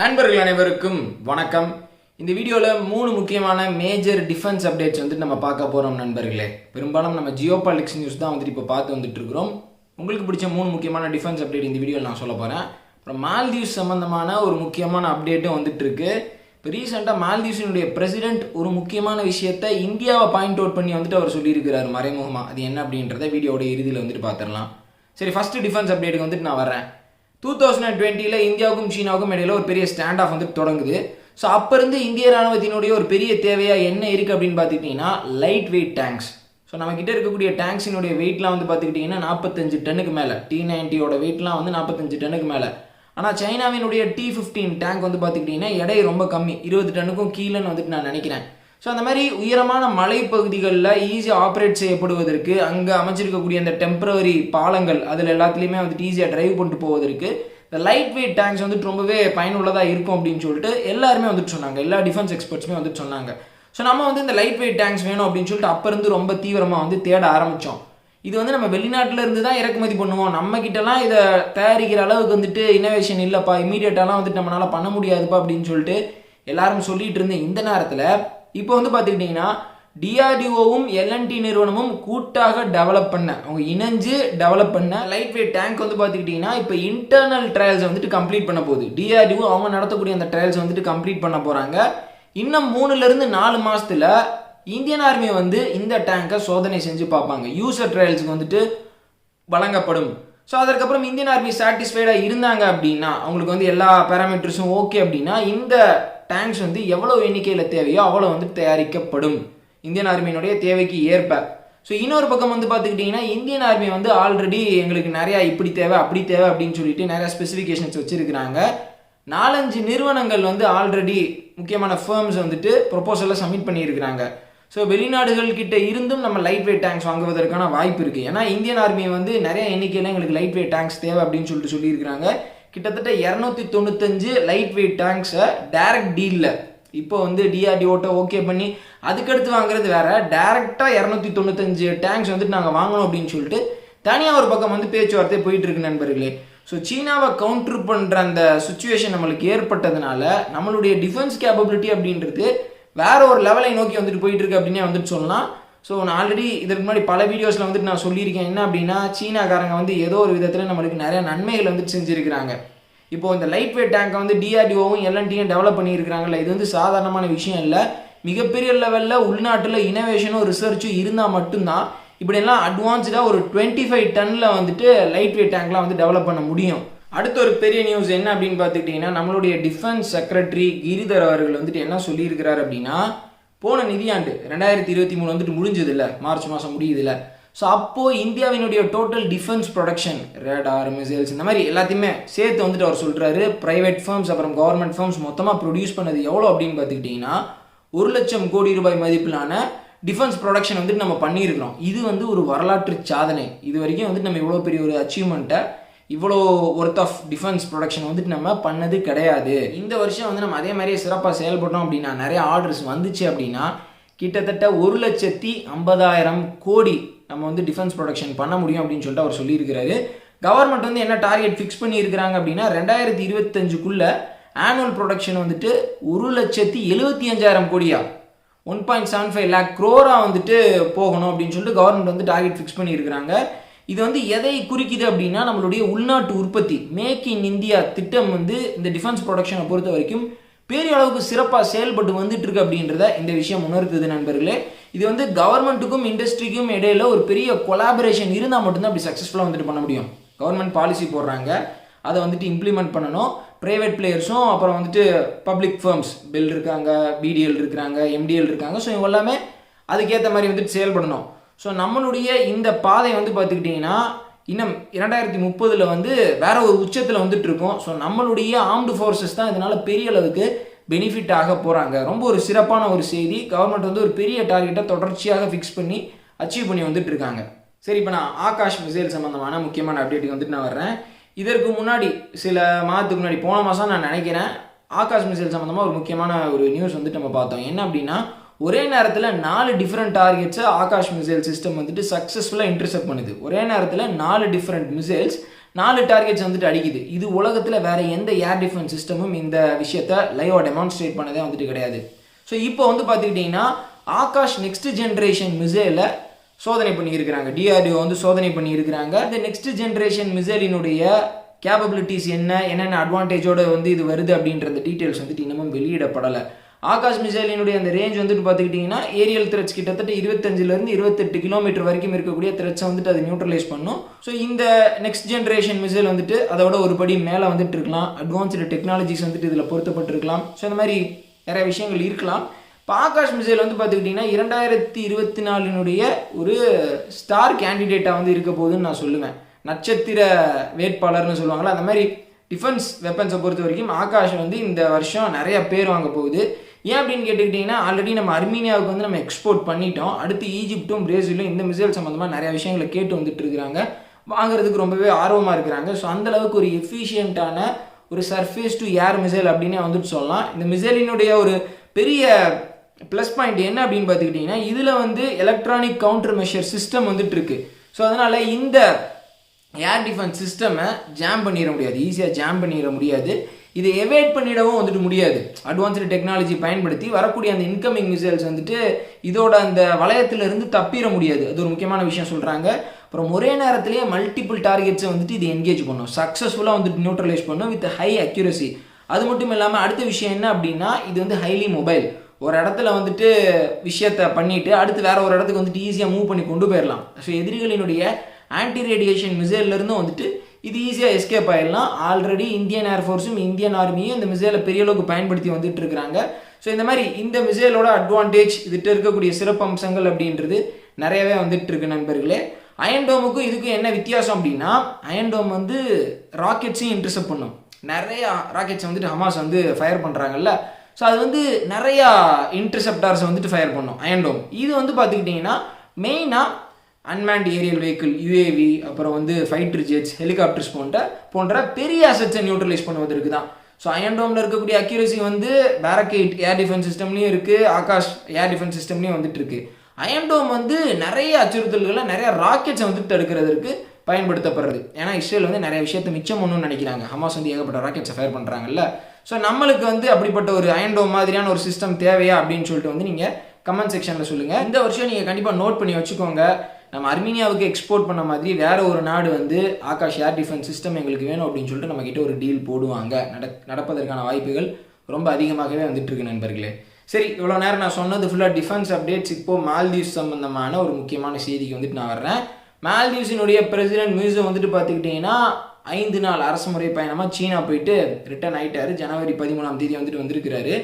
நண்பர்கள் அனைவருக்கும் வணக்கம். இந்த வீடியோவில் மூணு முக்கியமான மேஜர் டிஃபென்ஸ் அப்டேட்ஸ் வந்துட்டு நம்ம பார்க்க போகிறோம் நண்பர்களே. பெரும்பாலும் நம்ம ஜியோ பாலிக்ஸ் நியூஸ் தான் வந்துட்டு இப்போ பார்த்து வந்துட்டு இருக்கிறோம். உங்களுக்கு பிடிச்ச மூணு முக்கியமான டிஃபென்ஸ் அப்டேட் இந்த வீடியோவில் நான் சொல்ல போகிறேன் அப்புறம் மால்தீவ்ஸ் சம்மந்தமான ஒரு முக்கியமான அப்டேட்டும் வந்துட்டு இருக்கு. இப்போ ரீசெண்டாக மால்தீவ்ஸினுடைய பிரசிடென்ட் ஒரு முக்கியமான விஷயத்தை இந்தியாவை பாயிண்ட் அவுட் பண்ணி வந்துட்டு அவர் சொல்லியிருக்கிறார் மறைமுகமாக அது என்ன அப்படின்றத வீடியோட இறுதியில் வந்துட்டு பார்த்துடலாம். சரி ஃபஸ்ட்டு டிஃபென்ஸ் அப்டேட்டுக்கு வந்துட்டு நான் வரேன் டூ தௌசண்ட் அண்ட் டுவெண்ட்டியில் இந்தியாவுக்கும் சீனாவுக்கும் இடையில ஒரு பெரிய ஸ்டாண்ட் ஆஃப் வந்து தொடங்குது. ஸோ அப்போருந்து இந்திய ராணுவத்தினுடைய ஒரு பெரிய தேவையாக என்ன இருக்குது அப்படின்னு பார்த்துக்கிட்டிங்கன்னா லைட் வெயிட் டேங்க்ஸ் ஸோ நம்மக்கிட்ட இருக்கக்கூடிய டேங்க்ஸினுடைய வெயிட்லாம் வந்து பார்த்துக்கிட்டிங்கன்னா நாற்பத்தஞ்சு டன்னுக்கு மேலே. டி நைன்ட்டியோட வெயிட்லாம் வந்து நாற்பத்தஞ்சு டன்னுக்கு மேலே. ஆனால் சைனாவினுடைய டி ஃபிஃப்டீன் டேங்க் வந்து பார்த்துக்கிட்டிங்கன்னா எடை ரொம்ப கம்மி. இருபது டன்னுக்கும் கீழேன்னு வந்துட்டு நான் நினைக்கிறேன். ஸோ அந்த மாதிரி உயரமான மலைப்பகுதிகளில் ஈஸியாக ஆப்ரேட் செய்யப்படுவதற்கு அங்கே அமைச்சிருக்கக்கூடிய அந்த டெம்பரவரி பாலங்கள் அதில் எல்லாத்துலேயுமே வந்துட்டு ஈஸியாக டிரைவ் பண்ணிட்டு போவதற்கு இந்த லைட் வெயிட் டேங்க்ஸ் வந்துட்டு ரொம்பவே பயனுள்ளதாக இருக்கும் அப்படின்னு சொல்லிட்டு எல்லாருமே வந்துட்டு சொன்னாங்க. எல்லா டிஃபென்ஸ் எக்ஸ்பர்ட்ஸுமே வந்துட்டு சொன்னாங்க. ஸோ நம்ம வந்து இந்த லைட் வெயிட் டேங்க்ஸ் வேணும் அப்படின்னு சொல்லிட்டு அப்போ இருந்து ரொம்ப தீவிரமாக வந்து தேட ஆரம்பித்தோம் இது வந்து நம்ம வெளிநாட்டில் இருந்து தான் இறக்குமதி பண்ணுவோம். நம்ம கிட்டலாம் இதை தயாரிக்கிற அளவுக்கு வந்துட்டு இன்னோவேஷன் இல்லைப்பா இமீடியட்டாலாம் வந்துட்டு நம்மளால் பண்ண முடியாதுப்பா அப்படின்னு சொல்லிட்டு எல்லாரும் சொல்லிட்டு இருந்த இந்த நேரத்தில் இப்போ வந்து பார்த்துக்கிட்டிங்கன்னா டிஆர்டிஓவும் எல்என்டி நிறுவனமும் கூட்டாக டெவலப் பண்ண அவங்க இணைஞ்சு டெவலப் பண்ண லைட் வெயிட் டேங்க் வந்து பார்த்துக்கிட்டிங்கன்னா இப்போ இன்டர்னல் ட்ரையல்ஸ் வந்துட்டு கம்ப்ளீட் பண்ண போகுது. டிஆர்டிஓ அவங்க நடத்தக்கூடிய அந்த ட்ரையல்ஸ் வந்துட்டு கம்ப்ளீட் பண்ண போகிறாங்க இன்னும் மூணுலேருந்து நாலு மாதத்தில் இந்தியன் ஆர்மி வந்து இந்த டேங்கை சோதனை செஞ்சு பார்ப்பாங்க. யூசர் ட்ரையல்ஸுக்கு வந்துட்டு வழங்கப்படும். ஸோ அதற்கப்புறம் இந்தியன் ஆர்மி சாட்டிஸ்ஃபைடாக இருந்தாங்க அப்படின்னா அவங்களுக்கு வந்து எல்லா பேராமீட்டர்ஸும் ஓகே அப்படின்னா இந்த டேங்க்ஸ் வந்து எவ்வளோ எண்ணிக்கையில் தேவையோ அவ்வளோ வந்து தயாரிக்கப்படும். இந்தியன் ஆர்மியினுடைய தேவைக்கு ஏற்ப. ஸோ இன்னொரு பக்கம் வந்து பார்த்துக்கிட்டிங்கன்னா இந்தியன் ஆர்மி வந்து ஆல்ரெடி எங்களுக்கு நிறையா இப்படி தேவை அப்படி தேவை அப்படின்னு சொல்லிட்டு நிறையா ஸ்பெசிஃபிகேஷன்ஸ் வச்சுருக்கிறாங்க. நாலஞ்சு நிறுவனங்கள் வந்து ஆல்ரெடி முக்கியமான ஃபேர்ம்ஸ் வந்துட்டு ப்ரொப்போசலில் சப்மிட் பண்ணியிருக்கிறாங்க. ஸோ வெளிநாடுகள் கிட்ட இருந்தும் நம்ம லைட் வெயிட் டேங்க்ஸ் வாங்குவதற்கான வாய்ப்பு இருக்குது ஏன்னா இந்தியன் ஆர்மி வந்து நிறைய எண்ணிக்கையில் எங்களுக்கு லைட் வெயிட் டேங்க்ஸ் தேவை அப்படின்னு சொல்லிட்டு சொல்லியிருக்கிறாங்க. கிட்டத்தட்ட இரநூத்தி தொண்ணூத்தஞ்சு லைட் வெயிட் டேங்க்ஸை டைரக்ட் டீலில் இப்போ வந்து டிஆர்டிஓட்ட ஓகே பண்ணி அதுக்கடுத்து வாங்குறது வேற. டேரெக்டாக இரநூத்தி தொண்ணூத்தஞ்சு டேங்க்ஸ் வந்துட்டு நாங்கள் வாங்கணும் அப்படின்னு சொல்லிட்டு தனியாக ஒரு பக்கம் வந்து பேச்சுவார்த்தை போயிட்டு இருக்கு நண்பர்களே. ஸோ சீனாவை கவுண்டர் பண்ணுற அந்த சுச்சுவேஷன் நம்மளுக்கு ஏற்பட்டதுனால நம்மளுடைய டிஃபென்ஸ் கேப்பபிலிட்டி அப்படின்றது வேற ஒரு லெவலை நோக்கி வந்துட்டு போயிட்டு இருக்கு அப்படின்னே வந்துட்டு சொல்லலாம். ஸோ நான் ஆல்ரெடி இதற்கு முன்னாடி பல வீடியோஸில் வந்துட்டு நான் சொல்லியிருக்கேன். என்ன அப்படின்னா சீனாக்காரங்க வந்து ஏதோ ஒரு விதத்தில் நம்மளுக்கு நிறைய நன்மைகள் வந்துட்டு செஞ்சுருக்கிறாங்க. இப்போ இந்த லைட் வெயிட் டேங்கை வந்து டிஆர்டிஓவும் எல்என்டியும் டெவலப் பண்ணியிருக்கிறாங்கல்ல இது வந்து சாதாரணமான விஷயம் இல்லை. மிகப்பெரிய லெவலில் உள்நாட்டில் இனோவேஷனும் ரிசர்ச்சும் இருந்தால் மட்டும்தான் இப்படியெல்லாம் அட்வான்ஸ்டாக ஒரு டுவெண்ட்டி ஃபைவ் டன்னில் வந்துட்டு லைட் வெயிட் டேங்க்லாம் வந்து டெவலப் பண்ண முடியும். அடுத்த ஒரு பெரிய நியூஸ் என்ன அப்படின்னு பார்த்துக்கிட்டிங்கன்னா நம்மளுடைய டிஃபென்ஸ் செக்ரட்டரி கிரிதர் அவர்கள் வந்துட்டு என்ன சொல்லியிருக்கிறார் அப்படின்னா போன நிதியாண்டு ரெண்டாயிரத்தி இருபத்தி மூணு வந்துட்டு முடிஞ்சது இல்லை மார்ச் மாதம் முடியுது இல்லை ஸோ அப்போது இந்தியாவினுடைய total defence production radar missiles இந்த மாதிரி எல்லாத்தையுமே சேர்த்து வந்துட்டு அவர் சொல்கிறாரு ப்ரைவேட் ஃபர்ம்ஸ் அப்புறம் கவர்மெண்ட் ஃபர்ம்ஸ் மொத்தமாக ப்ரொடியூஸ் பண்ணது எவ்வளோ அப்படின்னு பார்த்துக்கிட்டிங்கன்னா ஒரு லட்சம் கோடி ரூபாய் மதிப்பிலான டிஃபென்ஸ் ப்ரொடக்ஷன் வந்துட்டு நம்ம பண்ணியிருக்கிறோம். இது வந்து ஒரு வரலாற்று சாதனை. இது வரைக்கும் வந்துட்டு நம்ம இவ்வளோ பெரிய ஒரு அச்சீவ்மெண்ட்டை இவ்வளோ ஒர்த் ஆஃப் டிஃபென்ஸ் ப்ரொடக்ஷன் வந்துட்டு நம்ம பண்ணது கிடையாது. இந்த வருஷம் வந்து நம்ம அதே மாதிரியே சிறப்பாக செயல்பட்டோம் அப்படின்னா நிறைய ஆர்டர்ஸ் வந்துச்சு அப்படின்னா கிட்டத்தட்ட ஒரு லட்சத்தி ஐம்பதாயிரம் கோடி நம்ம வந்து டிஃபென்ஸ் ப்ரொடக்ஷன் பண்ண முடியும் அப்படின்னு சொல்லிட்டு அவர் சொல்லியிருக்கிறாரு. கவர்மெண்ட் வந்து என்ன டார்கெட் ஃபிக்ஸ் பண்ணியிருக்கிறாங்க அப்படின்னா ரெண்டாயிரத்தி இருபத்தஞ்சுக்குள்ளே ஆனுவல் ப்ரொடக்ஷன் வந்துட்டு ஒரு லட்சத்தி எழுபத்தி அஞ்சாயிரம் கோடியா? One point seven five lakh க்ரோராக வந்துட்டு போகணும் அப்படின்னு சொல்லிட்டு கவர்மெண்ட் வந்து டார்கெட் ஃபிக்ஸ் பண்ணியிருக்கிறாங்க. இது வந்து எதை குறிக்குது அப்படின்னா நம்மளுடைய உள்நாட்டு உற்பத்தி மேக் இன் இந்தியா திட்டம் வந்து இந்த டிஃபென்ஸ் ப்ரொடக்ஷனை பொறுத்த வரைக்கும் பெரிய அளவுக்கு சிறப்பாக செயல்பட்டு வந்துட்டு இருக்கு அப்படின்றத இந்த விஷயம் உணர்த்துது நண்பர்களே. இது வந்து கவர்மெண்ட்டுக்கும் இண்டஸ்ட்ரிக்கும் இடையில ஒரு பெரிய கொலாபரேஷன் இருந்தால் மட்டும்தான் அப்படி சக்ஸஸ்ஃபுல்லாக வந்துட்டு பண்ண முடியும். கவர்மெண்ட் பாலிசி போடுறாங்க. அதை வந்துட்டு இம்ப்ளிமெண்ட் பண்ணணும். ப்ரைவேட் பிளேயர்ஸும் அப்புறம் வந்துட்டு பப்ளிக் ஃபர்ம்ஸ் பெல் இருக்காங்க பிடிஎல் இருக்கிறாங்க எம்டிஎல் இருக்காங்க ஸோ இவங்க எல்லாமே அதுக்கேற்ற மாதிரி வந்துட்டு செயல்படணும். ஸோ நம்மளுடைய இந்த பாதை வந்து பார்த்துக்கிட்டிங்கன்னா இன்னும் இரண்டாயிரத்தி முப்பதில் வந்து வேற ஒரு உச்சத்தில் வந்துட்டு இருக்கோம் ஸோ நம்மளுடைய ஆர்ம்டு ஃபோர்ஸஸ் தான் இதனால் பெரிய அளவுக்கு பெனிஃபிட் ஆக போகிறாங்க ரொம்ப ஒரு சிறப்பான ஒரு செய்தி. கவர்மெண்ட் வந்து ஒரு பெரிய டார்கெட்டை தொடர்ச்சியாக ஃபிக்ஸ் பண்ணி அச்சீவ் பண்ணி வந்துட்டு இருக்காங்க சரி இப்போ நான் ஆகாஷ் மிசைல் சம்மந்தமான முக்கியமான அப்டேட்டுக்கு வந்துட்டு நான் வர்றேன். இதற்கு முன்னாடி சில மாதத்துக்கு முன்னாடி போன மாதம் நான் நினைக்கிறேன் ஆகாஷ் மிசைல் சம்மந்தமாக ஒரு முக்கியமான ஒரு நியூஸ் வந்துட்டு நம்ம பார்த்தோம். என்ன அப்படின்னா ஒரே நேரத்தில் நாலு டிஃப்ரெண்ட் டார்கெட்ஸை ஆகாஷ் மிசைல் சிஸ்டம் வந்துட்டு சக்ஸஸ்ஃபுல்லாக இன்டர்செப்ட் பண்ணுது. ஒரே நேரத்தில் நாலு டிஃப்ரெண்ட் மிசைல்ஸ் நாலு டார்கெட்ஸ் வந்துட்டு அடிக்குது. இது உலகத்தில் வேற எந்த ஏர் டிஃபென்ஸ் சிஸ்டமும் இந்த விஷயத்தை லைவாக டெமான்ஸ்ட்ரேட் பண்ணதே வந்துட்டு கிடையாது. ஸோ இப்போ வந்து பார்த்துக்கிட்டிங்கன்னா ஆகாஷ் நெக்ஸ்ட் ஜென்ரேஷன் மிசைலில் சோதனை பண்ணியிருக்கிறாங்க. டிஆர்டிஓ வந்து சோதனை பண்ணியிருக்கிறாங்க. இந்த நெக்ஸ்ட் ஜென்ரேஷன் மிசைலினுடைய கேப்பபிலிட்டிஸ் என்ன என்னென்ன அட்வான்டேஜோடு வந்து இது வருது அப்படின்ற அந்த டீட்டெயில்ஸ் வந்துட்டு இன்னமும் வெளியிடப்படலை. ஆகாஷ் மிசைலினுடைய அந்த ரேஞ்ச் வந்துட்டு பார்த்துக்கிட்டிங்கன்னா ஏரியல் த்ரெட்ஸ் கிட்டத்தட்ட இருபத்தஞ்சிலேருந்து இருபத்தெட்டு கிலோமீட்டர் வரைக்கும் இருக்கக்கூடிய த்ரெட்ஸை வந்துட்டு அது நியூட்ரலைஸ் பண்ணும். ஸோ இந்த நெக்ஸ்ட் ஜென்ரேஷன் மிசைல் வந்துட்டு அதோட ஒரு படி மேலே வந்துட்டு இருக்கலாம். அட்வான்ஸ்டு டெக்னாலஜிஸ் வந்துட்டு இதில் பொருத்தப்பட்டிருக்கலாம். ஸோ இந்த மாதிரி நிறைய விஷயங்கள் இருக்கலாம். இப்போ ஆகாஷ் மிசைல் வந்து பார்த்துக்கிட்டிங்கன்னா இரண்டாயிரத்தி இருபத்தி நாலினுடைய ஒரு ஸ்டார் கேண்டிடேட்டாக வந்து இருக்க போகுதுன்னு நான் சொல்லுவேன். நட்சத்திர வேட்பாளர்னு சொல்லுவாங்களா அந்த மாதிரி டிஃபென்ஸ் வெப்பன்ஸை பொறுத்த வரைக்கும் ஆகாஷ் வந்து இந்த வருஷம் நிறைய பேர் வாங்க போகுது. ஏன் அப்படின்னு கேட்டுக்கிட்டிங்கன்னா ஆல்ரெடி நம்ம அர்மீனியாவுக்கு வந்து நம்ம எக்ஸ்போர்ட் பண்ணிட்டோம். அடுத்து ஈஜிப்ட்டும் பிரேசிலும் இந்த மிசைல் சம்மந்தமாக நிறைய விஷயங்களை கேட்டு வந்துட்டு இருக்கிறாங்க. வாங்குறதுக்கு ரொம்பவே ஆர்வமாக இருக்கிறாங்க. ஸோ அந்தளவுக்கு ஒரு எஃபிஷியண்ட்டான ஒரு சர்ஃபேஸ் டு ஏர் மிசைல் அப்படின்னே வந்துட்டு சொல்லலாம். இந்த மிசைலினுடைய ஒரு பெரிய ப்ளஸ் பாயிண்ட் என்ன அப்படின்னு பார்த்துக்கிட்டிங்கன்னா இதில் வந்து எலக்ட்ரானிக் கவுண்டர் மெஷர் சிஸ்டம் வந்துட்டுருக்கு ஸோ அதனால் இந்த ஏர் டிஃபென்ஸ் சிஸ்டமை ஜாம் பண்ணிட முடியாது. ஈஸியாக ஜாம் பண்ணிட முடியாது. இதை எவேட் பண்ணிடவும் வந்துட்டு முடியாது. அட்வான்ஸ்டு டெக்னாலஜி பயன்படுத்தி வரக்கூடிய அந்த இன்கமிங் மிசைல்ஸ் வந்துட்டு இதோட அந்த வளையத்திலிருந்து தப்பிட முடியாது. அது ஒரு முக்கியமான விஷயம் சொல்கிறாங்க அப்புறம் ஒரே நேரத்திலேயே மல்டிபிள் டார்கெட்ஸை வந்துட்டு இது என்கேஜ் பண்ணும். சக்ஸஸ்ஃபுல்லாக வந்துட்டு நியூட்ரலைஸ் பண்ணும் வித் ஹை அக்யூரசி அது மட்டும் இல்லாமல் அடுத்த விஷயம் என்ன அப்படின்னா இது வந்து ஹைலி மொபைல் ஒரு இடத்துல வந்துட்டு விஷயத்த பண்ணிட்டு அடுத்து வேற ஒரு இடத்துக்கு வந்துட்டு ஈஸியாக மூவ் பண்ணி கொண்டு போயிடலாம் ஸோ எதிரிகளினுடைய ஆன்டி ரேடியேஷன் மிசைல்லேருந்தும் வந்துட்டு இது ஈஸியாக எஸ்கேப் ஆயிடலாம். ஆல்ரெடி இந்தியன் ஏர்ஃபோர்ஸும் இந்தியன் ஆர்மியும் இந்த மிசைலை பெரிய அளவுக்கு பயன்படுத்தி வந்துட்டு இருக்கிறாங்க ஸோ இந்த மாதிரி இந்த மிசைலோட அட்வான்டேஜ் இதுகிட்ட இருக்கக்கூடிய சிறப்பம்சங்கள் அப்படின்றது நிறையவே வந்துட்டு இருக்கு நண்பர்களே. அயன்டோமுக்கும் இதுக்கும் என்ன வித்தியாசம் அப்படின்னா அயன்டோம் வந்து ராக்கெட்ஸையும் இன்டர்செப்ட் பண்ணும். நிறைய ராக்கெட்ஸ் வந்துட்டு ஹமாஸ் வந்து ஃபயர் பண்ணுறாங்கல்ல ஸோ அது வந்து நிறையா இன்டர்செப்டார்ஸ் வந்துட்டு ஃபயர் பண்ணும் அயன்டோம் இது வந்து பார்த்துக்கிட்டிங்கன்னா மெயினாக அன்மேண்ட் ஏரியல் வெஹிக்கிள் யூஏவி அப்புறம் வந்து ஃபைட்டர் ஜெட்ஸ் ஹெலிகாப்டர்ஸ் போன்ற போன்ற பெரிய அசட்ஸை நியூட்ரலைஸ் பண்ணுவதற்கு தான் ஸோ அயன்டோமில் இருக்கக்கூடிய அக்யூரசி வந்து பேரகேட் ஏர் டிஃபென்ஸ் சிஸ்டம்லேயும் இருக்குது ஆகாஷ் ஏர் டிஃபென்ஸ் சிஸ்டம்லேயும் வந்துட்டு இருக்கு. அயன்டோம் வந்து நிறைய அச்சுறுத்தல்களை நிறைய ராக்கெட்ஸை வந்து தடுக்கிறதுக்கு பயன்படுத்தப்படுறது ஏன்னா இஸ்ரேல் வந்து நிறைய விஷயத்தை மிச்சம் பண்ணணும்னு நினைக்கிறாங்க. ஹமாஸ் வந்து ஏகப்பட்ட ராக்கெட்ஸை ஃபயர் பண்ணுறாங்கல்ல ஸோ நம்மளுக்கு வந்து அப்படிப்பட்ட ஒரு அயன்டோம் மாதிரியான ஒரு சிஸ்டம் தேவையா அப்படின்னு சொல்லிட்டு வந்து நீங்கள் கமெண்ட் செக்ஷனில் சொல்லுங்கள் இந்த வருஷம் நீங்கள் கண்டிப்பாக நோட் பண்ணி வச்சுக்கோங்க. நம்ம அர்மீனியாவுக்கு எக்ஸ்போர்ட் பண்ண மாதிரி வேற ஒரு நாடு வந்து ஆகாஷ் ஏர் டிஃபென்ஸ் சிஸ்டம் எங்களுக்கு வேணும் அப்படின்னு சொல்லிட்டு நம்ம கிட்ட ஒரு டீல் போடுவாங்க. நட நடப்பதற்கான வாய்ப்புகள் ரொம்ப அதிகமாகவே வந்துட்டு இருக்கு நண்பர்களே. சரி இவ்வளோ நேரம் நான் சொன்னது ஃபுல்லாக டிஃபென்ஸ் அப்டேட்ஸ் இப்போ மால்தீவ்ஸ் சம்பந்தமான ஒரு முக்கியமான செய்திக்கு வந்துட்டு நான் வர்றேன். மால்தீவ்ஸினுடைய பிரசிடென்ட் மியூசியம் வந்துட்டு பார்த்துக்கிட்டிங்கன்னா ஐந்து நாள் அரசு முறை பயணமாக சீனா போயிட்டு ரிட்டர்ன் ஆயிட்டாரு. ஜனவரி பதிமூணாம் தேதி வந்துட்டு வந்திருக்கிறாரு.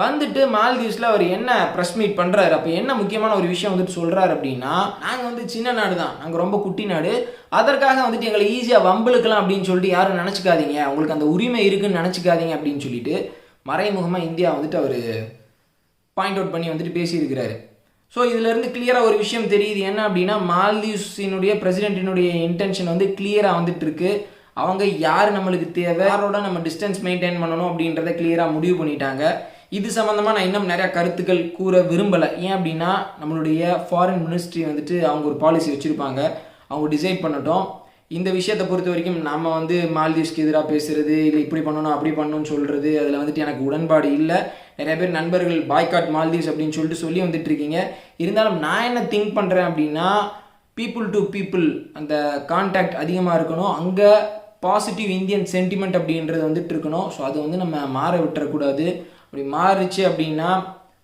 வந்துட்டு மால்தீவ்ஸில் அவர் என்ன ப்ரெஸ் மீட் பண்ணுறாரு அப்போ என்ன முக்கியமான ஒரு விஷயம் வந்துட்டு சொல்கிறாரு அப்படின்னா நாங்கள் வந்து சின்ன நாடு தான். நாங்கள் ரொம்ப குட்டி நாடு. அதற்காக வந்துட்டு எங்களை ஈஸியாக வம்பளுக்கலாம் அப்படின்னு சொல்லிட்டு யாரும் நினச்சிக்காதீங்க. உங்களுக்கு அந்த உரிமை இருக்குன்னு நினச்சிக்காதீங்க அப்படின்னு சொல்லிட்டு மறைமுகமாக இந்தியா வந்துட்டு அவர் பாயிண்ட் அவுட் பண்ணி வந்துட்டு பேசியிருக்கிறாரு. ஸோ இதுலேருந்து கிளியராக ஒரு விஷயம் தெரியுது. என்ன அப்படின்னா மால்தீவ்ஸினுடைய பிரசிடென்ட்டினுடைய இன்டென்ஷன் வந்து கிளியராக வந்துட்டு இருக்கு. அவங்க யார் நம்மளுக்கு தேவை? யாரோட நம்ம டிஸ்டன்ஸ் மெயின்டைன் பண்ணணும் அப்படின்றத கிளியராக முடிவு பண்ணிட்டாங்க. இது சம்மந்தமாக நான் இன்னும் நிறையா கருத்துக்கள் கூற விரும்பலை. ஏன் அப்படின்னா நம்மளுடைய ஃபாரின் மினிஸ்ட்ரி வந்துட்டு அவங்க ஒரு பாலிசி வச்சுருப்பாங்க. அவங்க டிசைட் பண்ணட்டும். இந்த விஷயத்தை பொறுத்த வரைக்கும் நம்ம வந்து மால்தீவ்ஸ்க்கு எதிராக பேசுறது இல்லை இப்படி பண்ணணும் அப்படி பண்ணணும்னு சொல்கிறது அதில் வந்துட்டு எனக்கு உடன்பாடு இல்லை. நிறைய பேர் நண்பர்கள் பாய்காட் மால்தீவ்ஸ் அப்படின்னு சொல்லிட்டு சொல்லி வந்துட்டு இருக்கீங்க. இருந்தாலும் நான் என்ன திங்க் பண்ணுறேன் அப்படின்னா பீப்புள் டு பீப்புள் அந்த கான்டாக்ட் அதிகமாக இருக்கணும். அங்கே பாசிட்டிவ் இந்தியன் சென்டிமெண்ட் அப்படின்றது வந்துட்டு இருக்கணும். ஸோ அதை வந்து நம்ம மாற விட்டுறக்கூடாது. அப்படி மாறுச்சு அப்படின்னா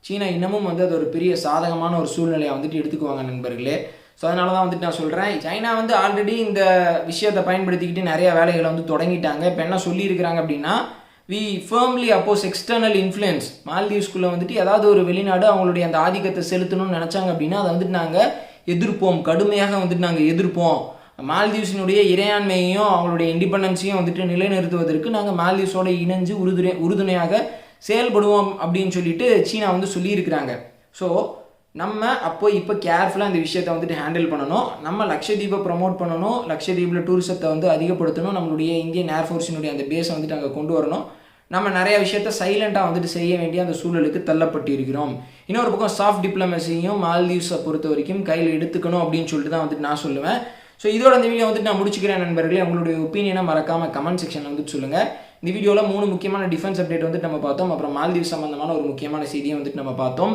சீனா இன்னமும் வந்து அது ஒரு பெரிய சாதகமான ஒரு சூழ்நிலையை வந்துட்டு எடுத்துக்குவாங்க நண்பர்களே. ஸோ அதனால தான் வந்துட்டு நான் சொல்கிறேன் சைனா வந்து ஆல்ரெடி இந்த விஷயத்தை பயன்படுத்திக்கிட்டு நிறைய வேலைகளை வந்து தொடங்கிட்டாங்க. இப்போ என்ன சொல்லியிருக்கிறாங்க அப்படின்னா we firmly oppose external influence மால்தீவ்ஸ்குள்ளே வந்துட்டு ஏதாவது ஒரு வெளிநாடு அவங்களுடைய அந்த ஆதிக்கத்தை செலுத்தணும்னு நினச்சாங்க அப்படின்னா அதை வந்துட்டு நாங்கள் எதிர்ப்போம். கடுமையாக வந்துட்டு நாங்கள் எதிர்ப்போம். மால்தீவ்ஸினுடைய இறையாண்மையையும் அவங்களுடைய இண்டிபெண்டன்ஸையும் வந்துட்டு நிலைநிறுத்துவதற்கு நாங்கள் மால்தீவ்ஸோட இணைஞ்சு உறுதுணை உறுதுணையாக செயல்படுவோம் அப்படின்னு சொல்லிட்டு சீனா வந்து சொல்லியிருக்கிறாங்க. ஸோ நம்ம அப்போ இப்போ கேர்ஃபுல்லாக இந்த விஷயத்தை வந்துட்டு ஹேண்டில் பண்ணணும். நம்ம லக்ஷதீபை ப்ரமோட் பண்ணணும். லக்ஷதீபில் டூரிசத்தை வந்து அதிகப்படுத்தணும். நம்மளுடைய இந்தியன் ஏர்ஃபோர்ஸினுடைய அந்த பேஸை வந்துட்டு அங்கே கொண்டு வரணும். நம்ம நிறைய விஷயத்த சைலண்ட்டாக வந்துட்டு செய்ய வேண்டிய அந்த சூழலுக்கு தள்ளப்பட்டு இருக்கிறோம் இன்னொரு பக்கம் சாஃப்ட் டிப்ளமசியும் மால்தீவ்ஸை பொறுத்த வரைக்கும் கையில் எடுத்துக்கணும் அப்படின்னு சொல்லிட்டு தான் வந்துட்டு நான் சொல்லுவேன். ஸோ இதோட இந்த வீடியோ வந்துட்டு நான் முடிச்சுக்கிறேன் நண்பர்களே. உங்களுடைய ஒப்பீனியனை மறக்காமல் கமெண்ட் செக்ஷன் வந்துட்டு சொல்லுங்கள் இந்த வீடியோவில் மூணு முக்கியமான டிஃபென்ஸ் அப்டேட் வந்துட்டு நம்ம பார்த்தோம். அப்புறம் மால்தீவ் சம்பந்தமான ஒரு முக்கியமான செய்தியை வந்துட்டு நம்ம பார்த்தோம்.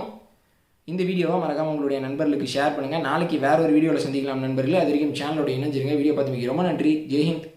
இந்த வீடியோவை மறக்காம உங்களுடைய நண்பர்களுக்கு ஷேர் பண்ணுங்கள் நாளைக்கு வேற ஒரு வீடியோவில் சந்திக்கலாம் நண்பர்களே. அது வரைக்கும் சேனலோட இணைஞ்சிருங்க. வீடியோ பார்த்து ரொம்ப நன்றி. ஜெய்ஹிந்த்